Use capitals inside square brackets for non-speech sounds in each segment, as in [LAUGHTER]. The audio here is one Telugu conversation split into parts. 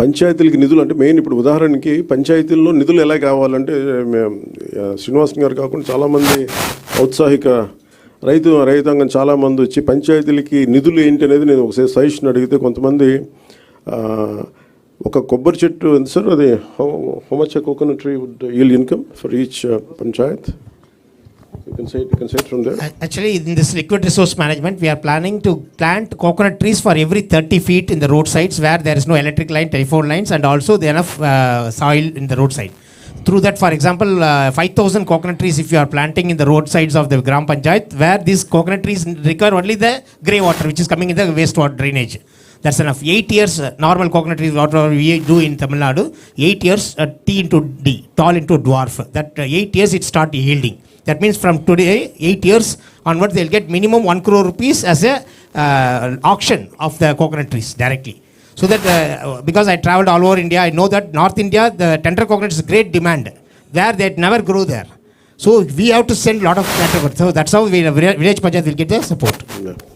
పంచాయతీలకి నిధులు అంటే మెయిన్ ఇప్పుడు ఉదాహరణకి పంచాయతీల్లో నిధులు ఎలా కావాలంటే మేము శ్రీనివాసన్ గారు కాకుండా చాలామంది ఔత్సాహిక రైతు రైతాంగం చాలామంది వచ్చి పంచాయతీలకి నిధులు ఏంటి అనేది నేను ఒకసారి సజెషన్ అడిగితే కొంతమంది ఒక కొబ్బరి చెట్టు ఎంత సార్ అది how much coconut tree would yield income for each panchayat. You can say it, you can say it from there. Actually, in this liquid resource management, we are planning to plant coconut trees for every 30 feet in the roadsides where there is no electric line, telephone lines, and also there enough uh, soil in the roadside. Through that, for example, uh, 5,000 coconut trees if you are planting in the roadsides of the Gram Panchayat, where these coconut trees require only the grey water which is coming in the wastewater drainage. That's enough. Eight years, uh, normal coconut trees, whatever we do in Tamil Nadu, eight years, uh, T into D, tall into dwarf. That uh, eight years, it start yielding. That means from today, eight years onwards, they'll get minimum one crore rupees as a uh, auction of the coconut trees directly. So that uh, because I traveled all over India, I know that North India, the tender coconut is great demand, where they never grow there. So we have to send lot of tender coconut. So that's how we, village panchayat will get the support.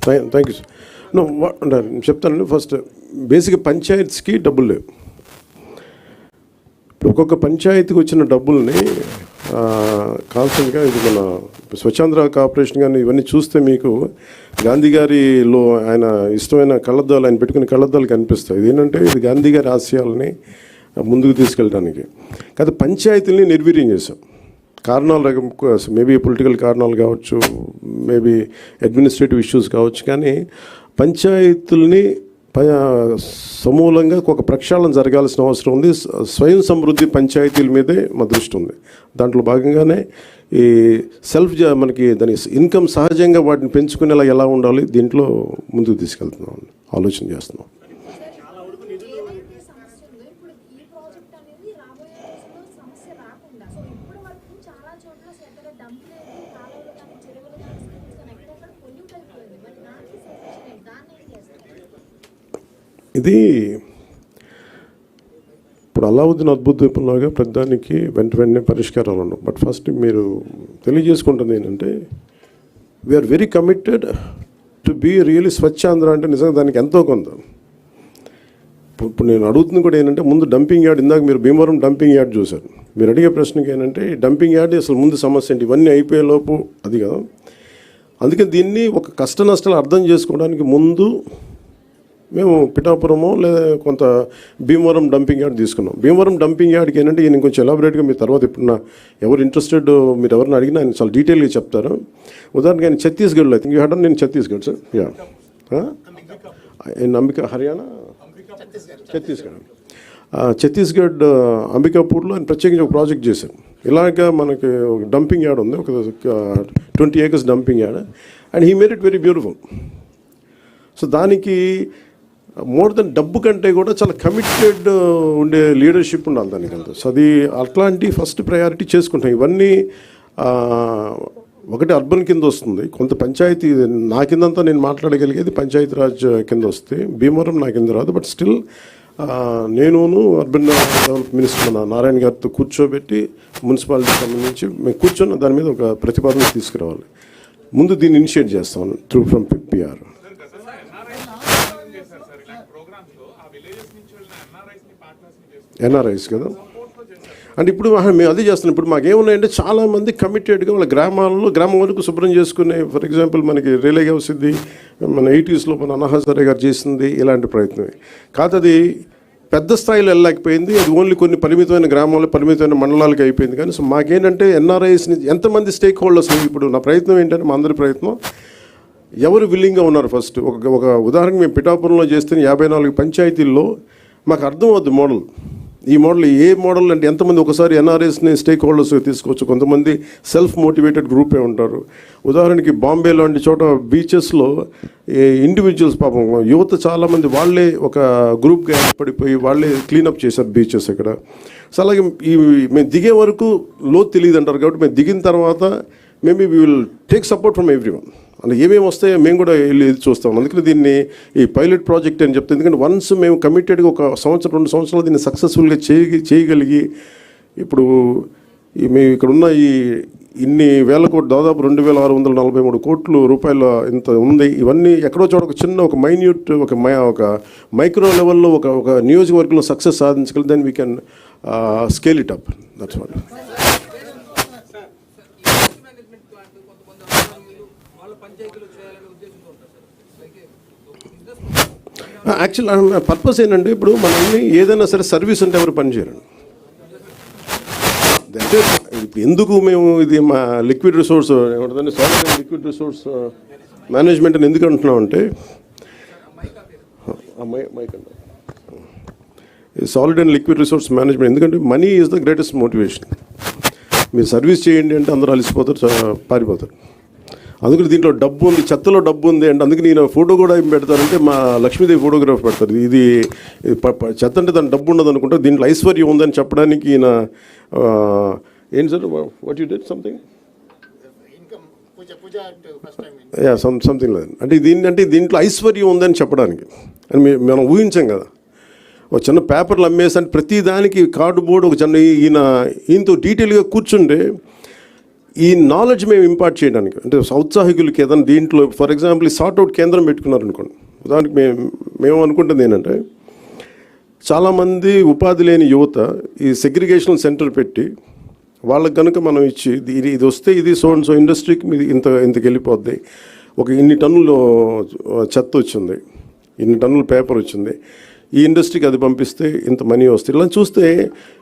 Thank you sir no చెప్తానండి ఫస్ట్ బేసిక్ పంచాయత్స్కి డబ్బులు లేవు ఇప్పుడు ఒక్కొక్క పంచాయతీకి వచ్చిన డబ్బుల్ని కాన్స్టెంట్గా ఇది మన స్వచ్ఛాంధ్ర కార్పొరేషన్ కానీ ఇవన్నీ చూస్తే మీకు గాంధీ గారిలో ఆయన ఇష్టమైన కళ్ళద్దాలు ఆయన పెట్టుకునే కళ్ళద్దాలు కనిపిస్తాయి. ఇది ఏంటంటే ఇది గాంధీ గారి ఆశయాలని ముందుకు తీసుకెళ్ళడానికి కాదు పంచాయతీల్ని నిర్వీర్యం చేశాం. కారణాలు రకం మేబీ పొలిటికల్ కారణాలు కావచ్చు మేబీ అడ్మినిస్ట్రేటివ్ ఇష్యూస్ కావచ్చు కానీ పంచాయతీల్ని సమూలంగా ఒక ప్రక్షాళన జరగాల్సిన అవసరం ఉంది. స్వయం సమృద్ధి పంచాయతీల మీదే మా దృష్టి ఉంది. దాంట్లో భాగంగానే ఈ సెల్ఫ్ జ- మనకి దాని ఇన్కమ్ సహజంగా వాటిని పెంచుకునేలా ఎలా ఉండాలి దీంట్లో ముందుకు తీసుకెళ్తున్నాం. ఆలోచన చేస్తున్నాం ఏదైతే సమస్య ఉందో ఇప్పుడు ఈ ప్రాజెక్ట్ అనేది రాబోయే రోజుల్లో సమస్య రాకుండా సో ఇప్పటి వరకు చాలా చోట్ల అసలు ఎక్కడ డంప్ లేదు కాలువలు కానీ చెరువులు కానీ స్కూల్స్ కానీ ఎక్కడెక్కడ పొల్యూట్ అయిపోయింది మరి దానికి సొల్యూషన్ ఏంటి దాన్ని ఏం చేస్తారు ఇది ఇప్పుడు అలావుద్దీన్ అద్భుత దీపంలాగా ప్రతిదానికి వెంట వెంటనే పరిష్కారాలు ఉండవు బట్ ఫస్ట్ మీరు తెలియజేసుకుంటుంది ఏంటంటే we're very committed to be really Swachh Andhra అంటే నిజంగా దానికి ఎంతో కొంత. ఇప్పుడు ఇప్పుడు నేను అడుగుతుంది కూడా ఏంటంటే ముందు డంపింగ్ యార్డ్ ఇందాక మీరు భీమవరం డంపింగ్ యార్డ్ చూశారు. మీరు అడిగే ప్రశ్నకి ఏంటంటే ఈ డంపింగ్ యార్డ్ అసలు ముందు సమస్య ఏంటి? ఇవన్నీ అయిపోయే లోపు అది కదా. అందుకే దీన్ని ఒక కష్ట నష్టాలు అర్థం చేసుకోవడానికి ముందు మేము పిఠాపురము లేదా కొంత భీమవరం డంపింగ్ యార్డ్ తీసుకున్నాం. భీమవరం డంపింగ్ యార్డ్కి ఏంటంటే ఈయన కొంచెం ఎలాబరేట్గా మీ తర్వాత ఇప్పుడు నా ఎవరు ఇంట్రెస్టెడ్ మీరు ఎవరిని అడిగినా ఆయన చాలా డీటెయిల్గా చెప్తారు. ఉదాహరణకి ఆయన ఛత్తీస్గఢ్లో ఐ థింక్ యూ హడన్ నేను Chhattisgarh sir yeah in Ambika Haryana? Chhattisgarh. Chhattisgarh అంబికాపూర్లో ఆయన ప్రత్యేకించి ఒక ప్రాజెక్ట్ చేశారు. ఇలాగ మనకి ఒక డంపింగ్ యార్డ్ ఉంది ఒక twenty acres dumping yard. And he made it very beautiful. So దానికి మోర్ దెన్ డబ్బు కంటే కూడా చాలా కమిటెడ్ ఉండే లీడర్షిప్ ఉండాలి దానికి అంత సో అది అట్లాంటి ఫస్ట్ ప్రయారిటీ చేసుకుంటాం. ఇవన్నీ ఒకటి అర్బన్ కింద వస్తుంది. కొంత పంచాయతీ నా కిందంతా నేను మాట్లాడగలిగేది పంచాయతీరాజ్ కింద వస్తే భీమవరం నా కింద రాదు. బట్ స్టిల్ నేనును అర్బన్ డెవలప్ మినిస్టర్ నారాయణ గారితో కూర్చోబెట్టి మున్సిపాలిటీ సంబంధించి మేము కూర్చొని దాని మీద ఒక ప్రతిపాదన తీసుకురావాలి. ముందు దీన్ని ఇనిషియేట్ చేస్తాం త్రూ ఫ్రమ్ పిఆర్ ఎన్ఆర్ఐస్ కదా? అంటే ఇప్పుడు మేము అదే చేస్తున్నాం. ఇప్పుడు మాకేమున్నాయంటే చాలా మంది కమిటెడ్గా వాళ్ళ గ్రామాలలో గ్రామం వరకు శుభ్రం చేసుకునే ఫర్ ఎగ్జాంపుల్ మనకి రిలే వచ్చింది మన ఎయిటీస్లో మన అన్నహాసరే గారు చేసింది ఇలాంటి ప్రయత్నమే. కాదు అది పెద్ద స్థాయిలో వెళ్ళలేకపోయింది. అది ఓన్లీ కొన్ని పరిమితమైన గ్రామాలు పరిమితమైన మండలాలకి అయిపోయింది. కానీ సో మాకేంటంటే ఎన్ఆర్ఐస్ని ఎంతమంది స్టేక్ హోల్డర్స్ ఇప్పుడు నా ప్రయత్నం ఏంటంటే మా అందరి ప్రయత్నం ఎవరు విల్లింగ్గా ఉన్నారు ఫస్ట్ ఒక ఒక ఉదాహరణ మేము పిఠాపురంలో చేస్తున్న యాభై నాలుగు పంచాయతీల్లో మాకు అర్థం అవుద్ది మోడల్. ఈ మోడల్ ఏ మోడల్ అంటే ఎంతమంది ఒకసారి ఎన్ఆర్ఎస్ని స్టేక్ హోల్డర్స్ తీసుకోవచ్చు కొంతమంది సెల్ఫ్ మోటివేటెడ్ గ్రూపే ఉంటారు. ఉదాహరణకి బాంబే లాంటి చోట బీచెస్లో ఇండివిజువల్స్ పాపం యువత చాలామంది వాళ్ళే ఒక గ్రూప్గా ఏర్పడిపోయి వాళ్ళే క్లీనప్ చేశారు బీచెస్ ఇక్కడ సో అలాగే ఈ మేము దిగే వరకు లో తెలియదు అంటారు కాబట్టి మేము దిగిన తర్వాత maybe we will take support from everyone అలా ఏమేమి వస్తాయో మేము కూడా వెళ్ళి చూస్తాం. అందుకని దీన్ని ఈ పైలట్ ప్రాజెక్ట్ అని చెప్తాం ఎందుకంటే వన్స్ మేము కమిటెడ్గా ఒక సంవత్సరం రెండు సంవత్సరాలు దీన్ని సక్సెస్ఫుల్గా చేయ చేయగలిగి ఇప్పుడు ఈ ఇక్కడ ఉన్న ఈ ఇన్ని వేల కోట్లు దాదాపు రెండు వేల ఆరు వందల నలభై మూడు కోట్లు రూపాయల ఇంత ఉంది. ఇవన్నీ ఎక్కడో చోట ఒక చిన్న ఒక మైన్యూట్ ఒక మై ఒక మైక్రో లెవెల్లో ఒక ఒక నియోజకవర్గంలో success సాధించగలి then we can scale it up that's what management plant కొంతమంది ఆర్గానిక్లు వాళ్ళ పంచాయతీలో చేయాలనే ఉద్దేశంతో ఉంటారు sir like business actual purpose ఏంటంటే ఇప్పుడు మనల్ని ఏదైనా సరే సర్వీస్ అంటే ఎవరు పని అంటే ఇప్పుడు ఎందుకు మేము ఇది మా లిక్విడ్ రిసోర్స్ ఏమంటుందంటే solid and liquid resource management అని ఎందుకు అంటున్నాం అంటే mic solid and. Liquid resource management ఎందుకంటే money is the greatest motivation మీరు సర్వీస్ చేయండి అంటే అందరూ అలసిపోతారు పారిపోతారు. అందుకని దీంట్లో డబ్బు ఉంది చెత్తలో డబ్బు ఉంది అంటే అందుకే నేను ఫోటో కూడా ఏం పెడతారంటే మా లక్ష్మీదేవి ఫోటోగ్రాఫ్ పెడతారు. ఇది చెత్త అంటే దాని డబ్బు ఉండదు అనుకుంటే దీంట్లో ఐశ్వర్యం ఉందని చెప్పడానికి ఈయన ఏంటి sir? What you did something yeah some something లేదు అంటే దీన్ని అంటే దీంట్లో ఐశ్వర్యం ఉందని చెప్పడానికి. అని మనం ఊహించాం కదా. ఒక చిన్న పేపర్లు అమ్మేసి అంటే ప్రతి దానికి కార్డు బోర్డు ఒక చిన్న ఈయన ఈయనతో డీటెయిల్గా కూర్చుంటే ఈ నాలెడ్జ్ మేము ఇంపార్ట్ చేయడానికి అంటే ఔత్సాహికులకి ఏదైనా దీంట్లో ఫర్ ఎగ్జాంపుల్ ఈ సార్ట్అవుట్ కేంద్రం పెట్టుకున్నారు అనుకోండి మేము మేము అనుకుంటుంది ఏంటంటే చాలామంది ఉపాధి లేని యువత ఈ సెగ్రిగేషన్ సెంటర్ పెట్టి వాళ్ళకి కనుక మనం ఇచ్చి ఇది ఇది- ఇది వస్తే ఇది సో అండ్ సో ఇండస్ట్రీకి మీది ఇంత ఇంతకు వెళ్ళిపోద్ది. ఒక ఇన్ని టన్నులు చెత్త వచ్చింది ఇన్ని టన్నులు పేపర్ వచ్చింది ఈ ఇండస్ట్రీకి అది పంపిస్తే ఇంత మనీ వస్తుంది ఇలా చూస్తే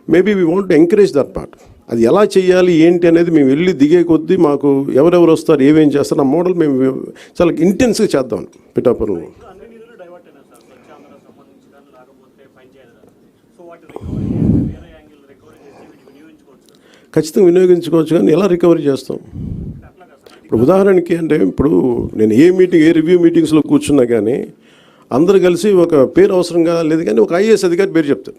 maybe we want encourage that part అది ఎలా చేయాలి ఏంటి అనేది మేము వెళ్ళి దిగే కొద్దీ మాకు ఎవరెవరు వస్తారు ఏమేం చేస్తారు ఆ మోడల్ మేము చాలా ఇంటెన్స్గా చేద్దాం పిఠాపురంలో. ఖచ్చితంగా వినియోగించుకోవచ్చు కానీ ఎలా రికవరీ చేస్తాం? ఇప్పుడు ఉదాహరణకి అంటే ఇప్పుడు నేను ఏ మీటింగ్ ఏ రివ్యూ మీటింగ్స్లో కూర్చున్నా కానీ అందరు కలిసి ఒక పేరు అవసరం కాలేదు కానీ ఒక ఐఏఎస్ అధికారి పేరు చెప్తారు.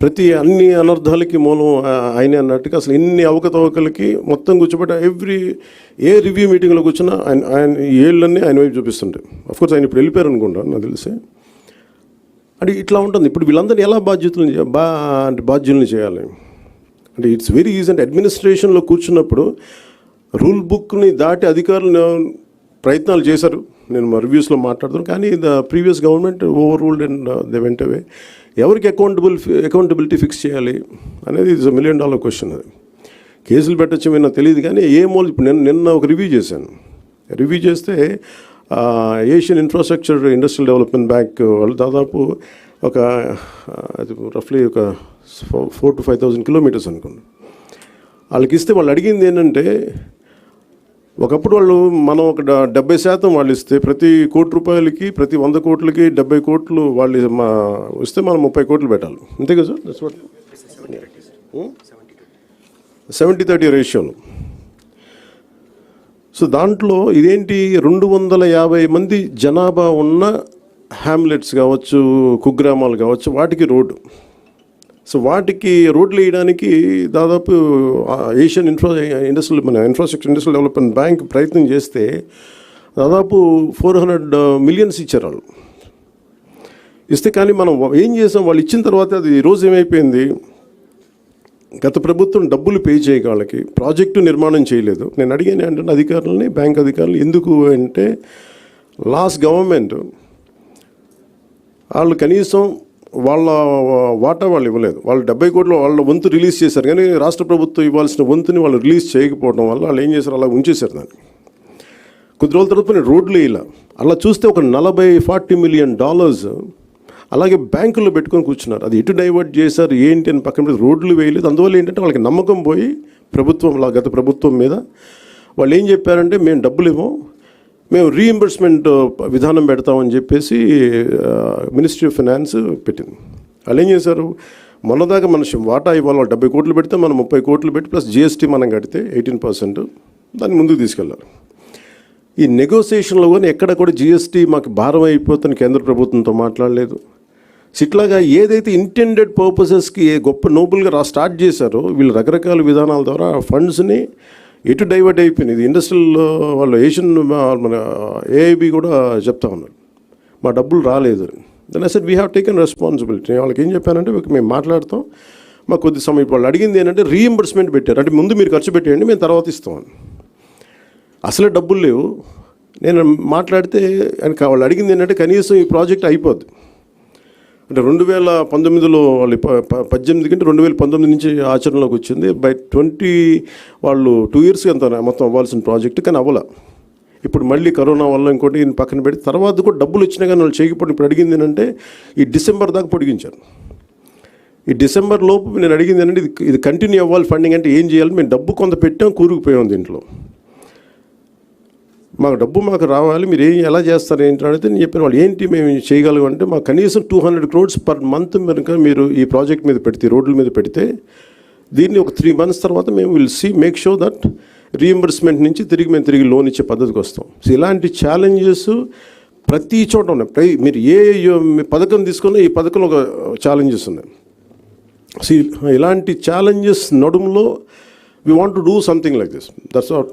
ప్రతి అన్ని అనర్థాలకి మూలం ఆయనే అన్నట్టుగా అసలు ఇన్ని అవకతవకలకి మొత్తం కూర్చోబెట్టి ఎవ్రీ ఏ రివ్యూ మీటింగ్లో కూర్చున్నా ఆయన ఆయన ఏళ్ళన్నీ ఆయన వైపు చూపిస్తుంటాయి. కోర్స్ ఆయన ఇప్పుడు వెళ్ళిపోయారు అనుకుంటాను నాకు తెలిసి. అంటే ఇట్లా ఉంటుంది. ఇప్పుడు వీళ్ళందరినీ ఎలా బాధ్యతలు బా అంటే బాధ్యుల్ని చేయాలి? అంటే ఇట్స్ వెరీ ఈజీ అంటే అడ్మినిస్ట్రేషన్లో కూర్చున్నప్పుడు రూల్ బుక్ని దాటి అధికారులు ప్రయత్నాలు చేశారు? నేను మా రివ్యూస్లో మాట్లాడుతాను కానీ the previous government overruled and they went away ఎవరికి అకౌంటబుల్ అకౌంటబిలిటీ ఫిక్స్ చేయాలి అనేది ఇట్స్ మిలియన్ డాలర్ క్వశ్చన్ అది. కేసులు పెట్టచ్చు నాకు తెలియదు కానీ ఏ మూల ఇప్పుడు నేను నిన్న ఒక రివ్యూ చేశాను. రివ్యూ చేస్తే Asian infrastructure industrial development bank వాళ్ళు దాదాపు ఒక అది రఫ్లీ ఒక four to five thousand kilometres అనుకోండి వాళ్ళకి ఇస్తే వాళ్ళు అడిగింది ఏంటంటే ఒకప్పుడు వాళ్ళు మనం ఒక డెబ్బై శాతం వాళ్ళు ఇస్తే ప్రతి కోటి రూపాయలకి ప్రతి వంద కోట్లకి డెబ్బై కోట్లు వాళ్ళు మా ఇస్తే మనం ముప్పై కోట్లు పెట్టాలి. అంతే కదా sir? That's what seventy thirty రేషియోలు so దాంట్లో ఇదేంటి? రెండు వందల యాభై మంది జనాభా ఉన్న హ్యామ్లెట్స్ కావచ్చు కుగ్రామాలు కావచ్చు వాటికి రోడ్డు. సో వాటికి రోడ్లు వేయడానికి దాదాపు ఏషియన్ ఇన్ఫ్రా ఇండస్ట్రియల్ మన ఇన్ఫ్రాస్ట్రక్చర్ ఇండస్ట్రియల్ డెవలప్మెంట్ బ్యాంక్ ప్రయత్నం చేస్తే దాదాపు ఫోర్ హండ్రెడ్ మిలియన్స్ ఇచ్చారు వాళ్ళు. ఇస్తే కానీ మనం ఏం చేసాం? వాళ్ళు ఇచ్చిన తర్వాత అది ఈరోజు రోజు ఏమైపోయింది? గత ప్రభుత్వం డబ్బులు పే చేయక వాళ్ళకి ప్రాజెక్టు నిర్మాణం చేయలేదు. నేను అడిగాను ఏంటంటే అధికారులని బ్యాంక్ అధికారులు ఎందుకు అంటే లాస్ట్ గవర్నమెంట్ వాళ్ళు కనీసం వాళ్ళ వాటా వాళ్ళు ఇవ్వలేదు. వాళ్ళు డెబ్బై కోట్లు వాళ్ళ వంతు రిలీజ్ చేశారు. కానీ రాష్ట్ర ప్రభుత్వం ఇవ్వాల్సిన వంతుని వాళ్ళు రిలీజ్ చేయకపోవడం వల్ల వాళ్ళు ఏం చేశారు? అలా ఉంచేశారు దాన్ని. కొద్ది రోజుల తర్వాత నేను రోడ్లు ఇలా అలా చూస్తే ఒక నలభై ఫార్టీ మిలియన్ డాలర్స్ అలాగే బ్యాంకుల్లో పెట్టుకొని కూర్చున్నారు. అది ఎటు డైవర్ట్ చేశారు? ఏంటి అని పక్కన పెట్టి రోడ్లు వేయలేదు. అందువల్ల ఏంటంటే వాళ్ళకి నమ్మకం పోయి ప్రభుత్వం గత ప్రభుత్వం మీద వాళ్ళు ఏం చెప్పారంటే మేము డబ్బులు ఇవ్వం. మేము రీఎంబర్స్మెంట్ uh, విధానం పెడతామని చెప్పేసి మినిస్ట్రీ ఆఫ్ ఫైనాన్స్ పెట్టింది. వాళ్ళు ఏం చేశారు? మొన్నదాకా మన వాటా ఇవ్వాలి డెబ్బై కోట్లు పెడితే మనం ముప్పై కోట్లు పెట్టి ప్లస్ జిఎస్టీ మనం కడితే ఎయిటీన్ పర్సెంట్. దాన్ని ముందుకు తీసుకెళ్ళాలి ఈ నెగోసియేషన్లో కానీ ఎక్కడ కూడా జిఎస్టీ మాకు భారం అయిపోతుంది కేంద్ర ప్రభుత్వంతో మాట్లాడలేదు. ఇట్లాగా ఏదైతే ఇంటెండెడ్ పర్పసెస్కి గొప్ప నోబుల్గా రా స్టార్ట్ చేశారో వీళ్ళు రకరకాల విధానాల ద్వారా ఫండ్స్ని ఎటు డైవర్ట్ అయిపోయింది ఇది వాళ్ళు ఏషియన్ మన ఏఐబి కూడా చెప్తా ఉన్నారు. మా డబ్బులు రాలేదు. Then I said we have taken responsibility వాళ్ళకి ఏం చెప్పానంటే మేము మాట్లాడతాం. మాకు కొద్ది సమయం వాళ్ళు అడిగింది ఏంటంటే రీఎంబర్స్మెంట్ పెట్టారు. అంటే ముందు మీరు ఖర్చు పెట్టేయండి మేము తర్వాత ఇస్తామని అసలే డబ్బులు లేవు. నేను మాట్లాడితే వాళ్ళు అడిగింది ఏంటంటే కనీసం ఈ ప్రాజెక్ట్ అయిపోద్ది. అంటే రెండు వేల పంతొమ్మిదిలో వాళ్ళు పద్దెనిమిది కంటే రెండు వేల పంతొమ్మిది నుంచి ఆచరణలోకి వచ్చింది. బై ట్వంటీ వాళ్ళు టూ ఇయర్స్కి అంత మొత్తం అవ్వాల్సిన ప్రాజెక్ట్ కానీ అవ్వల. ఇప్పుడు మళ్ళీ కరోనా వల్ల ఇంకోటి ఈయన పక్కన పెట్టి తర్వాత కూడా డబ్బులు వచ్చినా కానీ వాళ్ళు చేయకపోవడం ఇప్పుడు అడిగింది ఏంటంటే ఈ డిసెంబర్ దాకా పొడిగించారు. ఈ డిసెంబర్ లోపు నేను అడిగింది ఏంటంటే ఇది ఇది కంటిన్యూ అవ్వాలి ఫండింగ్ అంటే ఏం చేయాలి? మేము డబ్బు కొంత పెట్టాం కూరుకుపోయాం దీంట్లో. మాకు డబ్బు మాకు రావాలి మీరు ఏం ఎలా చేస్తారు ఏంటి అడిగితే నేను చెప్పిన వాళ్ళు ఏంటి మేము చేయగలం అంటే మాకు కనీసం two hundred crores per month కనుక మీరు ఈ ప్రాజెక్ట్ మీద పెడితే రోడ్ల మీద పెడితే దీన్ని ఒక త్రీ మంత్స్ తర్వాత మేము will see make sure that reimbursement నుంచి తిరిగి మేము తిరిగి లోన్ ఇచ్చే పద్ధతికి వస్తాం. సో ఇలాంటి ఛాలెంజెస్ ప్రతి చోట ఉన్నాయి. ప్రై మీరు ఏ పథకం తీసుకున్నా ఈ పథకంలో ఒక ఛాలెంజెస్ ఉన్నాయి. సో ఇలాంటి challenges నడుములో we want to do something like this that's out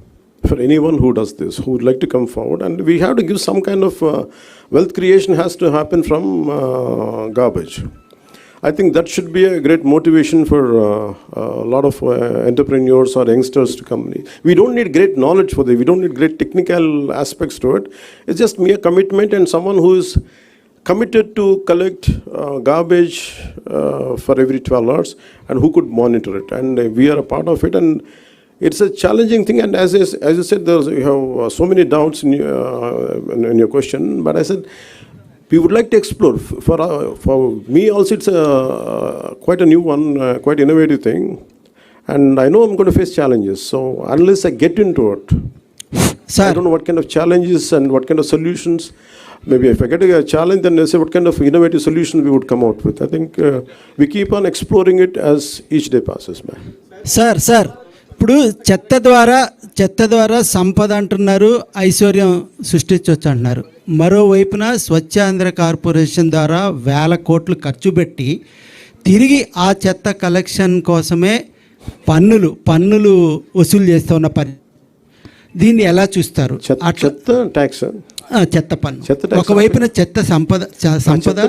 for anyone who does this, who would like to come forward, and we have to give some kind of uh, wealth creation has to happen from uh, garbage. I think that should be a great motivation for uh, a lot of uh, entrepreneurs or youngsters to come. We don't need great knowledge for this. We don't need great technical aspects to it. It's just mere commitment and someone who is committed to collect uh, garbage uh, for every 12 hours and who could monitor it. And uh, we are a part of it. And it's a challenging thing, and as, as, you said, there's, you have uh, so many doubts uh, in, in your question, but I said, we would like to explore. For, uh, for me also, it's a, uh, quite a new one, uh, quite innovative thing. And I know I'm going to face challenges. So unless I get into it, Sir. I don't know what kind of challenges and what kind of solutions. Maybe if I get a challenge, then I say what kind of innovative solution we would come out with. I think uh, we keep on exploring it as each day passes by. Sir, sir. ఇప్పుడు చెత్త ద్వారా చెత్త ద్వారా సంపద అంటున్నారు ఐశ్వర్యం సృష్టించవచ్చు అంటున్నారు మరోవైపున స్వచ్ఛాంధ్ర కార్పొరేషన్ ద్వారా వేల కోట్లు ఖర్చు పెట్టి తిరిగి ఆ చెత్త కలెక్షన్ కోసమే పన్నులు పన్నులు వసూలు చేస్తున్న పని దీన్ని ఎలా చూస్తారు? చెత్త ట్యాక్స్. చెత్త పన్ను. ఒకవైపున చెత్త సంపద సంపద.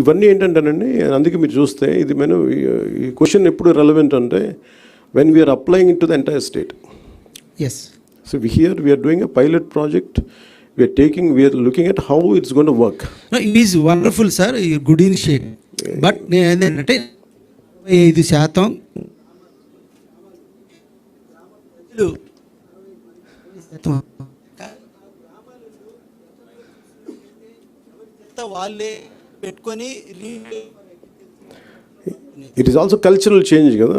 ఇవన్నీ ఏంటంటేనండి అందుకే మీరు చూస్తే ఇది మనం ఈ క్వశ్చన్ ఎప్పుడు రెలవెంట్ అంటే when we're applying in to the entire state as so here we're doing a pilot project we're taking we're looking at how it's going to work it is wonderful sir good initiative but నేను ఏంటంటే ఐదు శాతం. వాళ్ళే పెట్టుకొని it is also cultural change కదా.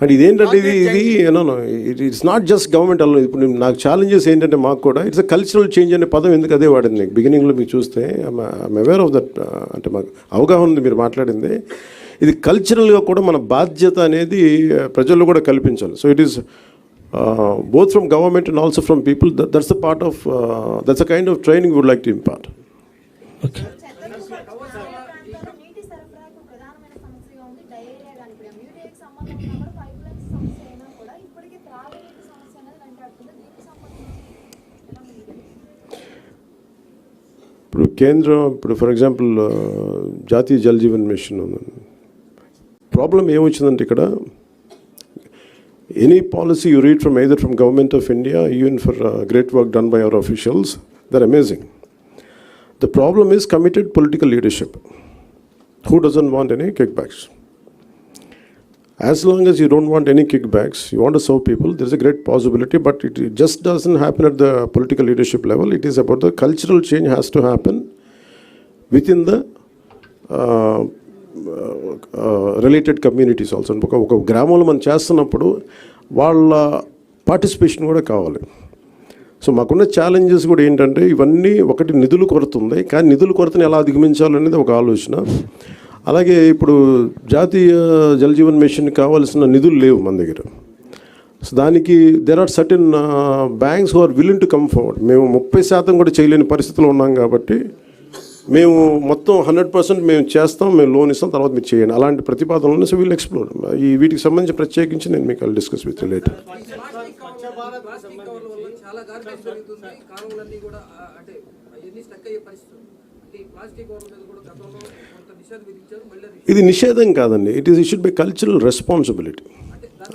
అండ్ ఇదేంటంటే ఇది ఇది no it it's not just government అలా ఇప్పుడు నాకు ఛాలెంజెస్ ఏంటంటే మాకు కూడా ఇట్స్ అ కల్చరల్ చేంజ్ అనే పదం ఎందుకు అదే వాడింది? బిగినింగ్లో మీకు చూస్తే ఐమ్ అవేర్ ఆఫ్ దట్ అంటే మాకు అవగాహన ఉంది మీరు మాట్లాడింది. ఇది కల్చరల్గా కూడా మన బాధ్యత అనేది uh, ప్రజల్లో కూడా కల్పించాలి. So it is both from government and also from people that's a part of that's a kind of training would like to impart చెత్తతో పాటు గ్రామీణ ప్రాంతాల్లో నీటి సరఫరాకు ప్రధానమైన సమస్యగా ఉంది డయేరియా కానీ ఇప్పుడు ఎంయూడిఏకి సంబంధం ఉన్నా కూడా పైప్ లైన్స్ సమస్య అయినా కూడా ఇప్పటికీ త్రాగునీటి సమస్య అనేది వెంటాడుతుంది దీనికి సంబంధించి ఎలా ముందుకెళ్తుంది? ఇప్పుడు కేంద్రం ఇప్పుడు ఫర్ ఎగ్జాంపుల్ జాతీయ జల్ జీవన్ మిషన్ ఉందండి ప్రాబ్లం ఏమొచ్చిందంటే ఇక్కడ any policy you read from either from government of India even for great work done by our officials they're amazing the problem is committed political leadership who doesn't want any kickbacks as long as you don't want any kickbacks you want serve people there is a great possibility but it just doesn't happen at the political leadership level it is about the cultural change has to happen within the related communities also ఒక ఒక గ్రామంలో మనం చేస్తున్నప్పుడు వాళ్ళ పార్టిసిపేషన్ కూడా కావాలి. సో మాకున్న ఛాలెంజెస్ కూడా ఏంటంటే ఇవన్నీ ఒకటి నిధులు కొరత ఉంది కానీ నిధులు కొరతని ఎలా అధిగమించాలనేది ఒక ఆలోచన. అలాగే ఇప్పుడు జాతీయ జలజీవన్ మిషన్ కావాల్సిన నిధులు లేవు మన దగ్గర. సో దానికి there are certain banks who are willing to come forward మేము ముప్పై శాతం కూడా చేయలేని పరిస్థితిలో ఉన్నాం కాబట్టి మేము మొత్తం హండ్రెడ్ పర్సెంట్ మేము చేస్తాం మేము లోన్ ఇస్తాం తర్వాత మీరు చేయండి. అలాంటి ప్రతిపాదనలు సో వీళ్ళు ఎక్స్ప్లోర్ ఈ వీటికి సంబంధించి ప్రత్యేకించి నేను మీకు డిస్కస్ విత్ లేటర్ ఇది నిషేధం కాదండి. It is it should be cultural responsibility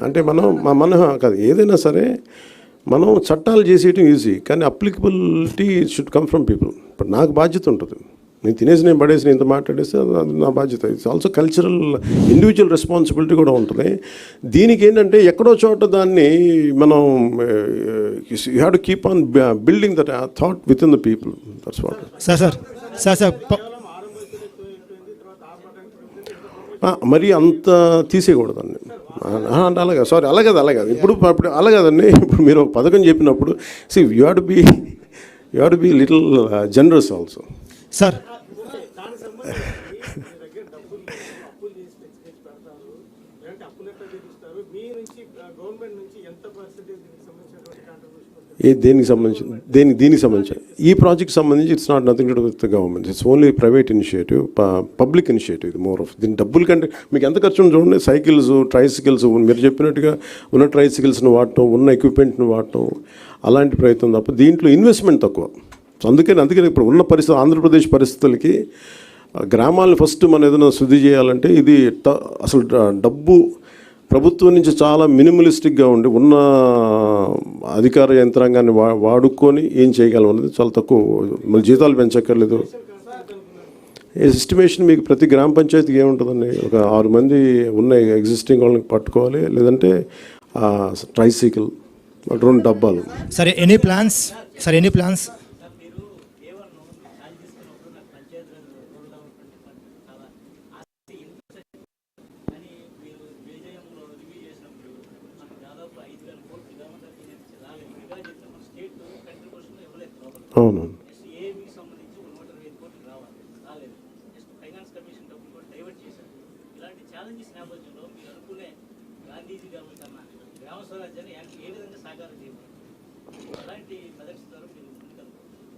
అంటే మనం మా మన కాదు ఏదైనా సరే మనం చట్టాలు చేసేయటం ఈజీ కానీ applicability should come from people ఇప్పుడు నాకు బాధ్యత ఉంటుంది. నేను తినేసి నేను పడేసి నేను ఇంత మాట్లాడేస్తే అది నా బాధ్యత. It's also cultural individual responsibility కూడా ఉంటుంది. దీనికి ఏంటంటే ఎక్కడో చోట దాన్ని మనం you have to keep on building that thought within the people that's what sir sir sir sir ప- ఆ, మరీ అంత తీసేయకూడదండి అంటే అలాగే సారీ అలాగే అలాగే ఇప్పుడు ఇప్పుడు అలాగదండి. [LAUGHS] ఇప్పుడు మీరు ఒక పథకం చెప్పినప్పుడు see you have be you have be little generous also sir ఏ దేనికి సంబంధించి దేనికి దీనికి సంబంధించి? ఈ ప్రాజెక్ట్ సంబంధించి it's not nothing to with government it's only private initiative public initiative ఇది మోర్ ఆఫ్ దీని డబ్బుల కంటే మీకు ఎంత ఖర్చు చూడండి సైకిల్స్ ట్రైసికల్స్ మీరు చెప్పినట్టుగా ఉన్న ట్రైసికల్స్ని వాడటం ఉన్న ఎక్విప్మెంట్ని వాడటం అలాంటి ప్రయత్నం తప్ప దీంట్లో ఇన్వెస్ట్మెంట్ తక్కువ. సో అందుకని అందుకని ఇప్పుడు ఉన్న పరిస్థితి ఆంధ్రప్రదేశ్ పరిస్థితులకి గ్రామాలను ఫస్ట్ మనం ఏదైనా శుద్ధి చేయాలంటే ఇది ట- అసలు డబ్బు ప్రభుత్వం నుంచి చాలా మినిమలిస్టిక్గా ఉండి ఉన్న అధికార యంత్రాంగాన్ని వా వాడుకొని ఏం చేయగలం అనేది చాలా తక్కువ. మళ్ళీ జీతాలు పెంచక్కర్లేదు. ఎస్టిమేషన్ మీకు ప్రతి గ్రామ పంచాయతీకి ఏముంటుందండి? ఒక ఆరు మంది ఉన్న ఎగ్జిస్టింగ్ వాళ్ళని పట్టుకోవాలి. లేదంటే ట్రైసైకిల్ రెండు డబ్బాలు. సరే ఎనీ ప్లాన్స్? సరే ఎనీ ప్లాన్స్ అవును ఏబీకి సంబంధించి ఒక నూట ఇరవై ఐదు కోట్లు రావాలి రాలేదు నెక్స్ట్ ఫైనాన్స్ కమిషన్ డబ్బులు కూడా డైవర్ట్ చేశారు ఇలాంటి ఛాలెంజెస్ నేపథ్యంలో మీరు అనుకునే గాంధీజీ గారి కన్నా గ్రామ స్వరాజ్యాన్ని ఏ- ఏ విధంగా సాకారం చేయబోతున్నారు ఎలాంటి ప్రదర్శిస్తారు మీరు అవునవును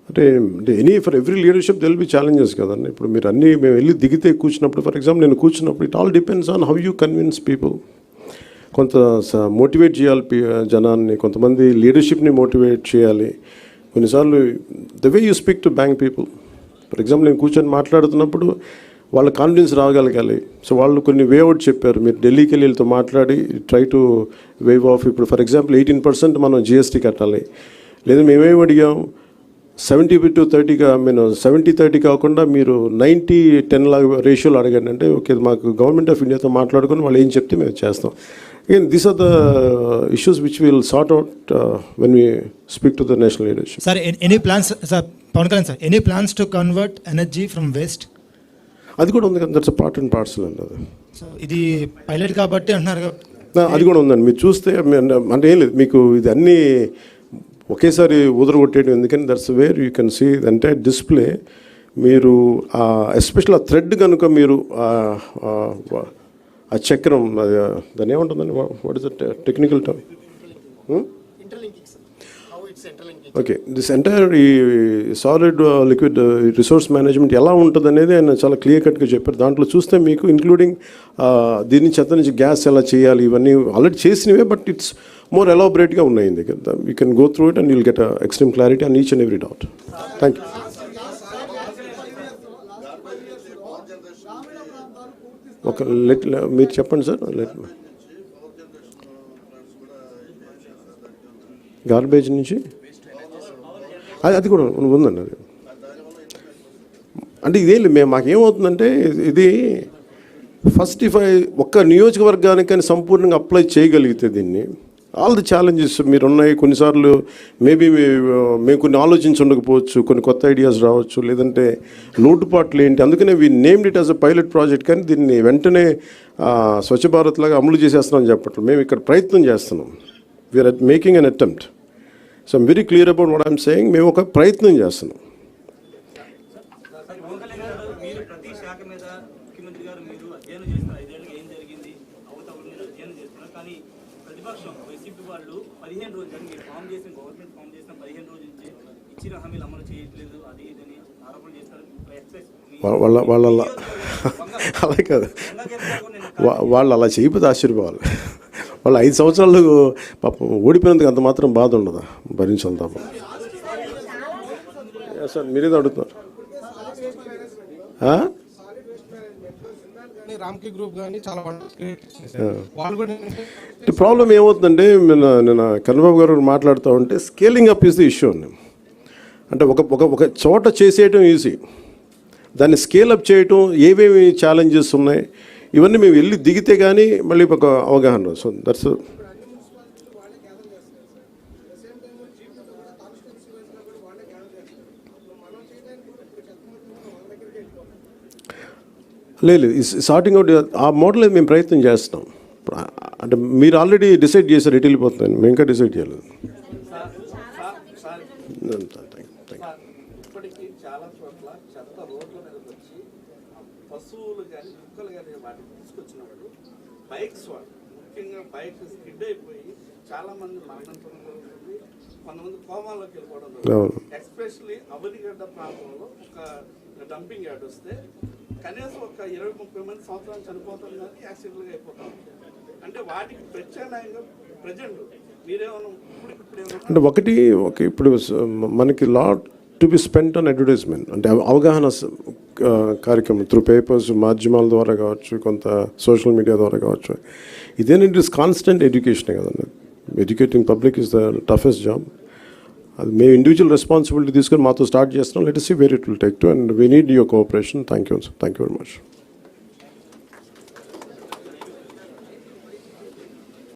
అంటే అంటే any for every leadership they'll be challenges కదండి. ఇప్పుడు మీరు అన్నీ మేము వెళ్ళి దిగితే కూర్చున్నప్పుడు ఫర్ ఎగ్జాంపుల్ నేను కూర్చున్నప్పుడు it all depends on how you convince people కొంత మోటివేట్ చేయాలి జనాన్ని కొంతమంది లీడర్షిప్ని మోటివేట్ చేయాలి. కొన్నిసార్లు the way you speak to bank people for example నేను కూర్చొని మాట్లాడుతున్నప్పుడు వాళ్ళ కాన్ఫిడెన్స్ రాగలగాలి. సో వాళ్ళు కొన్ని వే అవుట్ చెప్పారు. మీరు ఢిల్లీకి వెళ్ళి వీళ్ళతో మాట్లాడి ట్రై టు వేవ్ ఆఫ్ ఇప్పుడు ఫర్ ఎగ్జాంపుల్ ఎయిటీన్ పర్సెంట్ మనం జిఎస్టీ కట్టాలి. లేదా మేమేం అడిగాం? సెవెంటీ టు థర్టీగా మేము సెవెంటీ థర్టీ కాకుండా మీరు నైంటీ టెన్ లాగా రేషియోలో అడగండి. అంటే ఓకే మాకు గవర్నమెంట్ ఆఫ్ ఇండియాతో మాట్లాడుకొని వాళ్ళు ఏం చెప్తే మేము చేస్తాం. Again these are the issues which will sort out when we speak to the national leadership sir any plans sir Pawan Kalyan sir any plans to convert energy from waste అది కూడా ఉంది కదా దట్స్ పార్ట్ అండ్ పార్సల్ అండి అది. సో ఇది పైలట్ కాబట్టి అంటున్నారు కదా. నా- అది కూడా ఉందండి. మీరు చూస్తే మీ- అంటే ఏం లేదు. మీకు ఇది అన్నీ ఒకేసారి ఉదరగొట్టేయడం ఎందుకని that's where you can see అంటే డిస్ప్లే మీరు ఎస్పెషల్ ఆ థ్రెడ్ కనుక మీరు ఆ- చక్రం అది దాన్ని ఏముంటుందండి? What is technical term okay this entire ఈ సాలిడ్ లిక్విడ్ రిసోర్స్ మేనేజ్మెంట్ ఎలా ఉంటుంది అనేది ఆయన చాలా క్లియర్ కట్గా చెప్పారు. దాంట్లో చూస్తే మీకు ఇంక్లూడింగ్ దీని చెత్త నుంచి గ్యాస్ ఎలా చేయాలి ఇవన్నీ ఆల్రెడీ చేసినవే బట్ ఇట్స్ మోర్ ఎలాబరేట్గా ఉన్నాయి. ఇందుకు you can go through it and you'll get extreme clarity and each and every doubt thank you ఒక లెట్ మీరు చెప్పండి సార్ లెట్ గార్బేజ్ నుంచి? అది అది కూడా ఉందండి అది. అంటే ఇదేం లేదు మేము మాకేమవుతుందంటే ఇది ఫస్ట్ ఇఫ్ ఐ ఒక్క నియోజకవర్గానికి కానీ సంపూర్ణంగా అప్లై చేయగలిగితే దీన్ని ఆల్ ది ఛాలెంజెస్ మీరు ఉన్నాయి కొన్నిసార్లు మేబీ మేము కొన్ని ఆలోచించి ఉండకపోవచ్చు కొన్ని కొత్త ఐడియాస్ రావచ్చు లేదంటే లోటుపాట్లు ఏంటి? అందుకనే we named it as a pilot project కానీ దీన్ని వెంటనే స్వచ్ఛ భారత్ లాగా అమలు చేసేస్తున్నాం చెప్పట్లేదు. మేము ఇక్కడ ప్రయత్నం చేస్తున్నాం. We're making an attempt so I'm very clear about what I'm saying మేము ఒక ప్రయత్నం చేస్తున్నాం. ప్రతిపక్షం వైసీపీ వాళ్ళు పదిహేను రోజులు మీరు ఫామ్ చేసిన గవర్నమెంట్ ఫామ్ చేసిన పదిహేను రోజుల నుంచి ఇచ్చిన హామీలు అమలు చేయట్లేదు అది ఇదని ఆరోపణ చేస్తారు. వాళ్ళ వాళ్ళ [LAUGHS] అలా కాదు. వాళ్ళు అలా చేయకపోతే ఆశ్చర్యపోవాలి. [LAUGHS] వాళ్ళు ఐదు సంవత్సరాలు పాపం ఓడిపోయినందుకు అంత మాత్రం బాధ ఉండదా? భరించాలి తప్ప సార్ మీరేదో అడుగుతున్నారు. ఆ? రామ్కి గ్రూప్ కానీ చాలా వాళ్ళు కూడా ఏంటంటే అంటే ప్రాబ్లం ఏమవుతుందంటే నిన్న నిన్న కన్నబాబు గారు మాట్లాడుతూ ఉంటే scaling up is the issue అండి. అంటే ఒక ఒక ఒక చోట చేసేయటం ఈజీ. దాన్ని స్కేల్ అప్ చేయటం ఏవేమి ఛాలెంజెస్ ఉన్నాయి ఇవన్నీ మేము వెళ్ళి దిగితే కానీ మళ్ళీ ఒక అవగాహన సో దట్స్ లేదు సార్టింగ్ అవుట్ ఆ మోడల్ మేము ప్రయత్నం చేస్తున్నాం. అంటే మీరు ఆల్రెడీ డిసైడ్ చేశారు ఎటు వెళ్ళిపోతున్నాను మేము ఇంకా డిసైడ్ చేయలేదు. బైక్స్ వాళ్ళు ముఖ్యంగా బైక్ స్కిడ్ అయిపోయి చాలా మంది మరణం జరుగుతుంది కొంతమంది కోమాలోకి వెళ్ళిపోవడం అవును. జరుగుతుంది ఎస్పెషల్లీ అవనిగడ్డ ప్రాంతంలో ఒక డంపింగ్ యార్డ్ వస్తే కనీసం ఒక ఇరవై ముప్పై మంది సంవత్సరాలు చనిపోతాం కానీ యాక్సిడెంట్గా అయిపోతాం. అంటే వాటికి ప్రత్యామ్నాయంగా ప్రజెంట్ మీరేమన్నా ఇప్పుడు అంటే ఒకటి ఓకే ఇప్పుడు మనకి lot to be spent on advertisement. అంటే అవగాహన కార్యక్రమం త్రూ పేపర్స్ మాధ్యమాల ద్వారా కావచ్చు కొంత సోషల్ మీడియా ద్వారా కావచ్చు. ఇదేంటంటే ఇట్స్ కాన్స్టెంట్ ఎడ్యుకేషన్ కదండి. Educating public is the toughest job అది మేము ఇండివిజువల్ రెస్పాన్సిబిలిటీ తీసుకొని మాతో స్టార్ట్ చేస్తున్నాం. Let see where it will take to and we need your cooperation thank you thank you very much